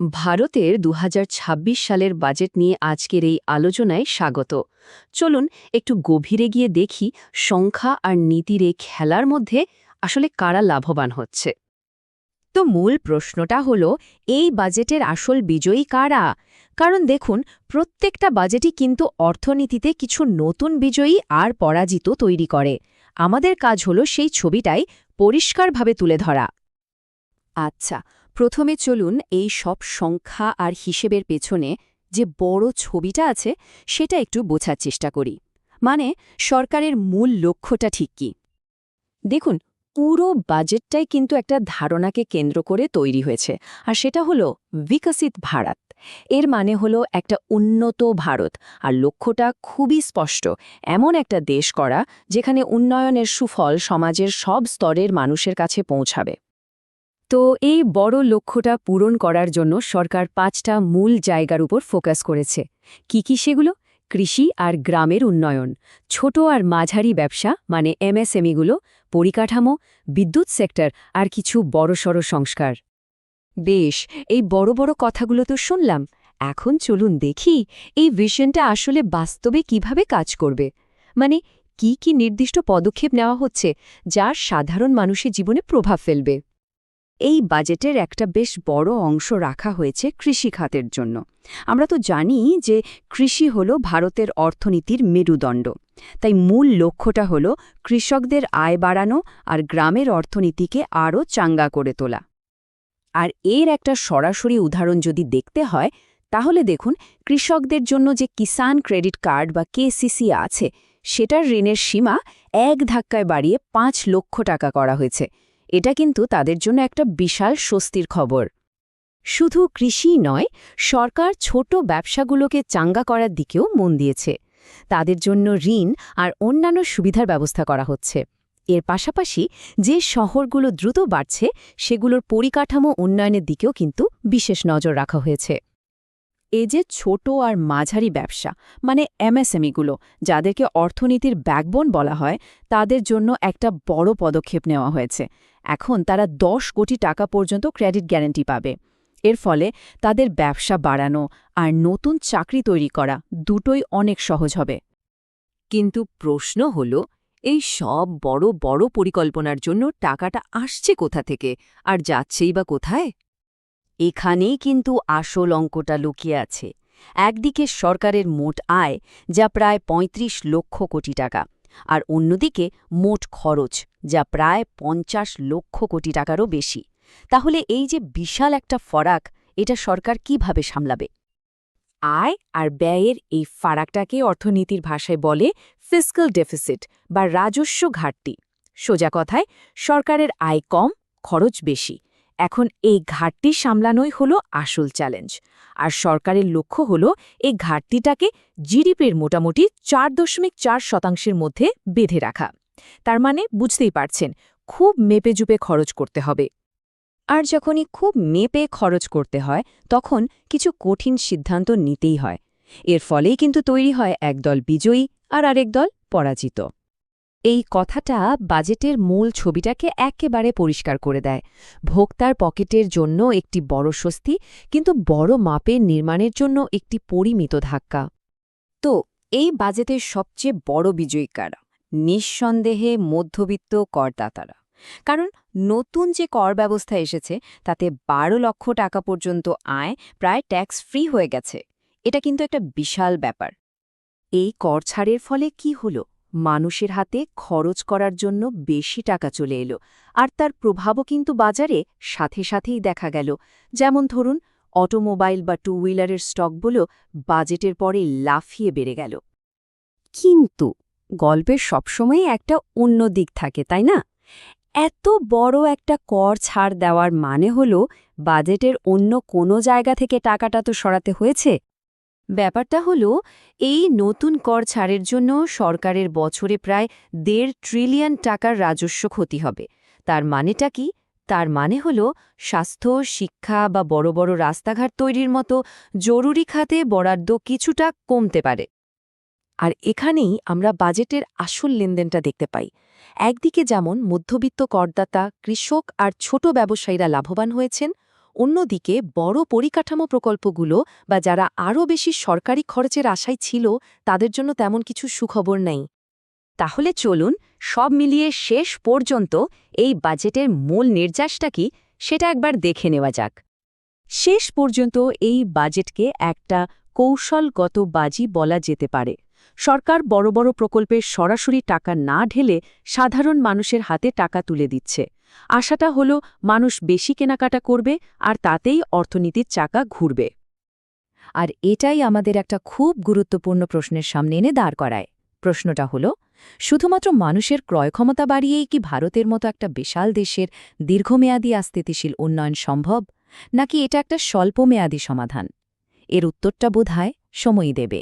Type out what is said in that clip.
ভারতের দু হাজার ছাব্বিশ সালের বাজেট নিয়ে আজকের এই আলোচনায় স্বাগত। চলুন একটু গভীরে গিয়ে দেখি সংখ্যা আর নীতির এই খেলার মধ্যে আসলে কারা লাভবান হচ্ছে। তো মূল প্রশ্নটা হলো, এই বাজেটের আসল বিজয়ী কারা? কারণ দেখুন, প্রত্যেকটা বাজেটই কিন্তু অর্থনীতিতে কিছু নতুন বিজয়ী আর পরাজিত তৈরি করে। আমাদের কাজ হলো সেই ছবিটাই পরিষ্কারভাবে তুলে ধরা। আচ্ছা প্রথমে চলুন এই সব সংখ্যা আর হিসেবের পেছনে যে বড় ছবিটা আছে, সেটা একটু বোঝার চেষ্টা করি। মানে সরকারের মূল লক্ষ্যটা ঠিক কি? দেখুন, পুরো বাজেটটাই কিন্তু একটা ধারণাকে কেন্দ্র করে তৈরি হয়েছে, আর সেটা হলো বিকশিত ভারত। এর মানে হলো একটা উন্নত ভারত, আর লক্ষ্যটা খুবই স্পষ্ট। এমন একটা দেশ করা যেখানে উন্নয়নের সুফল সমাজের সব স্তরের মানুষের কাছে পৌঁছাবে। তো এই বড় লক্ষ্যটা পূরণ করার জন্য সরকার পাঁচটা মূল জায়গার উপর ফোকাস করেছে। কি কি সেগুলো? কৃষি আর গ্রামের উন্নয়ন। ছোট আর মাঝারি ব্যবসা মানে এমএসএমইগুলো, পরিকাঠামো, বিদ্যুৎ সেক্টর আর কিছু বড়সড় সংস্কার। বেশ, এই বড় বড় কথাগুলো তো শুনলাম। এখন চলুন দেখি এই ভিশনটা আসলে বাস্তবে কীভাবে কাজ করবে। মানে কি কি নির্দিষ্ট পদক্ষেপ নেওয়া হচ্ছে, যার সাধারণ মানুষের জীবনে প্রভাব ফেলবে। এই বাজেটের একটা বেশ বড় অংশ রাখা হয়েছে কৃষি খাতের জন্য। আমরা তো জানি যে কৃষি হল ভারতের অর্থনীতির মেরুদণ্ড। তাই মূল লক্ষ্যটা হল কৃষকদের আয় বাড়ানো আর গ্রামের অর্থনীতিকে আরও চাঙ্গা করে তোলা। আর এর একটা সরাসরি উদাহরণ যদি দেখতে হয়, তাহলে দেখুন কৃষকদের জন্য যে কিষাণ ক্রেডিট কার্ড বা কেসিসি আছে, সেটার ঋণের সীমা এক ধাক্কায় বাড়িয়ে পাঁচ লক্ষ টাকা করা হয়েছে। এটা কিন্তু তাদের জন্য একটা বিশাল স্বস্তির খবর। শুধু কৃষিই নয়, সরকার ছোট ব্যবসাগুলোকে চাঙ্গা করার দিকেও মন দিয়েছে। তাদের জন্য ঋণ আর অন্যান্য সুবিধার ব্যবস্থা করা হচ্ছে। এর পাশাপাশি যে শহরগুলো দ্রুত বাড়ছে, সেগুলোর পরিকাঠামো উন্নয়নের দিকেও কিন্তু বিশেষ নজর রাখা হয়েছে। এ যে ছোট আর মাঝারি ব্যবসা মানে এমএসএমইগুলো, যাদেরকে অর্থনীতির ব্যাকবোন বলা হয়, তাদের জন্য একটা বড় পদক্ষেপ নেওয়া হয়েছে। এখন তারা দশ কোটি টাকা পর্যন্ত ক্রেডিট গ্যারান্টি পাবে। এর ফলে তাদের ব্যবসা বাড়ানো আর নতুন চাকরি তৈরি করা দুটোই অনেক সহজ হবে। কিন্তু প্রশ্ন হল, এই সব বড় বড় পরিকল্পনার জন্য টাকাটা আসছে কোথা থেকে? আর যাচ্ছেই বা কোথায়? এখানেই কিন্তু আসল অঙ্কটা লুকিয়ে আছে। একদিকে সরকারের মোট আয়, যা প্রায় ৩৫ লক্ষ কোটি টাকা, আর অন্যদিকে মোট খরচ, যা প্রায় পঞ্চাশ লক্ষ কোটি টাকারও বেশি। তাহলে এই যে বিশাল একটা ফরাক, এটা সরকার কীভাবে সামলাবে? আয় আর ব্যয়ের এই ফারাকটাকে অর্থনীতির ভাষায় বলে ফিস্কাল ডেফিসিট বা রাজস্ব ঘাটতি। সোজা কথায়, সরকারের আয় কম, খরচ বেশি। এখন এই ঘাটতি সামলানোই হল আসল চ্যালেঞ্জ। আর সরকারের লক্ষ্য হল এই ঘাটতিটাকে জিডিপির মোটামুটি চার দশমিক চার শতাংশের মধ্যে বেঁধে রাখা। তার মানে বুঝতেই পারছেন, খুব মেপে খরচ করতে হবে। আর যখনই খুব মেপে খরচ করতে হয়, তখন কিছু কঠিন সিদ্ধান্ত নিতেই হয়। এর ফলেই কিন্তু তৈরি হয় একদল বিজয়ী আর আরেক দল পরাজিত। এই কথাটা বাজেটের মূল ছবিটাকে একেবারে পরিষ্কার করে দেয়। ভোক্তার পকেটের জন্য একটি বড় স্বস্তি, কিন্তু বড় মাপের নির্মাণের জন্য একটি পরিমিত ধাক্কা। তো, এই বাজেটের সবচেয়ে বড় বিজয়ী কারা নিঃসন্দেহে মধ্যবিত্ত করদাতারা। কারণ নতুন যে কর ব্যবস্থা এসেছে, তাতে বারো লক্ষ টাকা পর্যন্ত আয় প্রায় ট্যাক্স ফ্রি হয়ে গেছে। এটা কিন্তু একটা বিশাল ব্যাপার। এই কর ছাড়ের ফলে কি হলো? মানুষের হাতে খরচ করার জন্য বেশি টাকা চলে এলো, আর তার প্রভাবও কিন্তু বাজারে সাথে সাথেই দেখা গেল। যেমন ধরুন, অটোমোবাইল বা টু হুইলারের স্টকগুলো বাজেটের পরে লাফিয়ে বেড়ে গেল। কিন্তু গল্পের সবসময় একটা অন্য দিক থাকে, তাই না? এত বড় একটা কর ছাড় দেওয়ার মানে হল বাজেটের অন্য কোনো জায়গা থেকে টাকাটা তো সরাতে হয়েছে। ব্যাপারটা হল, এই নতুন কর ছাড়ের জন্য সরকারের বছরে প্রায় দেড় ট্রিলিয়ন টাকার রাজস্ব ক্ষতি হবে। তার মানেটা কি? তার মানে হল, স্বাস্থ্য, শিক্ষা বা বড় বড় রাস্তাঘাট তৈরির মতো জরুরি খাতে বরাদ্দ কিছুটা কমতে পারে। আর এখানেই আমরা বাজেটের আসল লেনদেনটা দেখতে পাই। একদিকে যেমন মধ্যবিত্ত করদাতা, কৃষক আর ছোট ব্যবসায়ীরা লাভবান হয়েছেন অন্যদিকে বড় পরিকাঠামো প্রকল্পগুলো বা যারা আরও বেশি সরকারি খরচের আশায় ছিল, তাদের জন্য তেমন কিছু সুখবর নেই। তাহলে চলুন, সব মিলিয়ে শেষ পর্যন্ত এই বাজেটের মূল নির্যাসটা কি, সেটা একবার দেখে নেওয়া যাক। শেষ পর্যন্ত এই বাজেটকে একটা কৌশলগত বাজি বলা যেতে পারে। সরকার বড় বড় প্রকল্পের সরাসরি টাকা না ঢেলে সাধারণ মানুষের হাতে টাকা তুলে দিচ্ছে। আশাটা হল মানুষ বেশি কেনাকাটা করবে আর তাতেই অর্থনীতির চাকা ঘুরবে। আর এটাই আমাদের একটা খুব গুরুত্বপূর্ণ প্রশ্নের সামনে এনে দাঁড় করায়। প্রশ্নটা হল, শুধুমাত্র মানুষের ক্রয় ক্ষমতা বাড়িয়েই কি ভারতের মতো একটা বিশাল দেশের দীর্ঘমেয়াদী আস্থিতিশীল উন্নয়ন সম্ভব, নাকি এটা একটা স্বল্পমেয়াদী সমাধান? এর উত্তরটা বোধহয় সময়ই দেবে।